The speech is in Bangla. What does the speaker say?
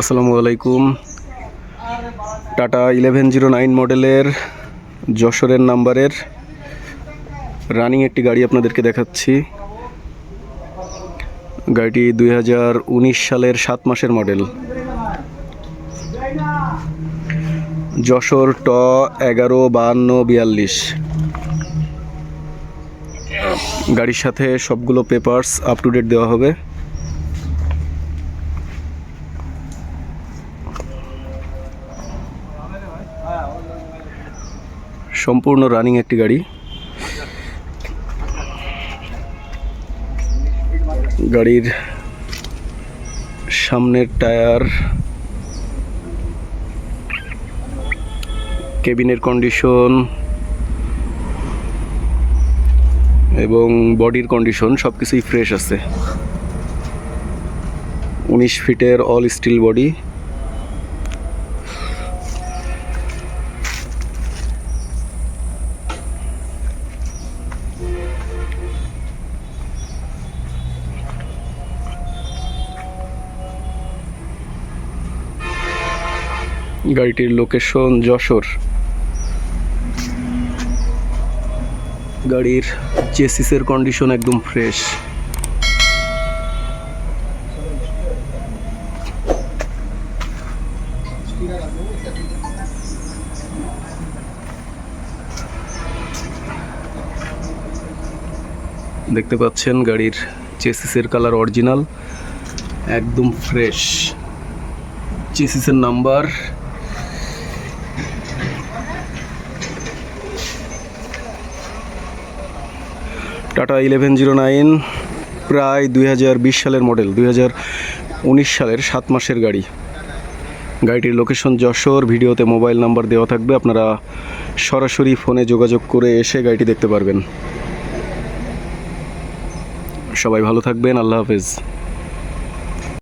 আসসালামু আলাইকুম। টাটা ইলেভেন জিরো নাইন মডেলের যশোরের নাম্বারের রানিং একটি গাড়ি আপনাদেরকে দেখাচ্ছি। গাড়িটি দুই হাজার উনিশ সালের সাত মাসের মডেল। যশোর ট এগারো বাহান্ন বিয়াল্লিশ। গাড়ির সাথে সবগুলো পেপারস আপ টু ডেট দেওয়া হবে। সম্পূর্ণ রানিং একটি গাড়ি। গাড়ির সামনের টায়ার কেবিনের কন্ডিশন এবং বডির কন্ডিশন সব কিছুই ফ্রেশ আছে। উনিশ ফিটের অল স্টিল বডি গাড়িটির লোকেশন যশোর। গাড়ির চেসিসের কন্ডিশন একদম ফ্রেশ দেখতে পাচ্ছেন গাড়ির চেসিসের কালার অরিজিনাল একদম fresh চেসিসের number Tata eleven zero nine, প্রায় দুই হাজার বিশ সালের মডেল, দুই হাজার উনিশ সালের সাত মাসের গাড়ি। গাড়িটির লোকেশন যশোর, ভিডিওতে মোবাইল নাম্বার দেওয়া থাকবে, আপনারা সরাসরি ফোনে যোগাযোগ করে এসে গাড়িটি দেখতে পারবেন। সবাই ভালো থাকবেন, আল্লাহ হাফেজ।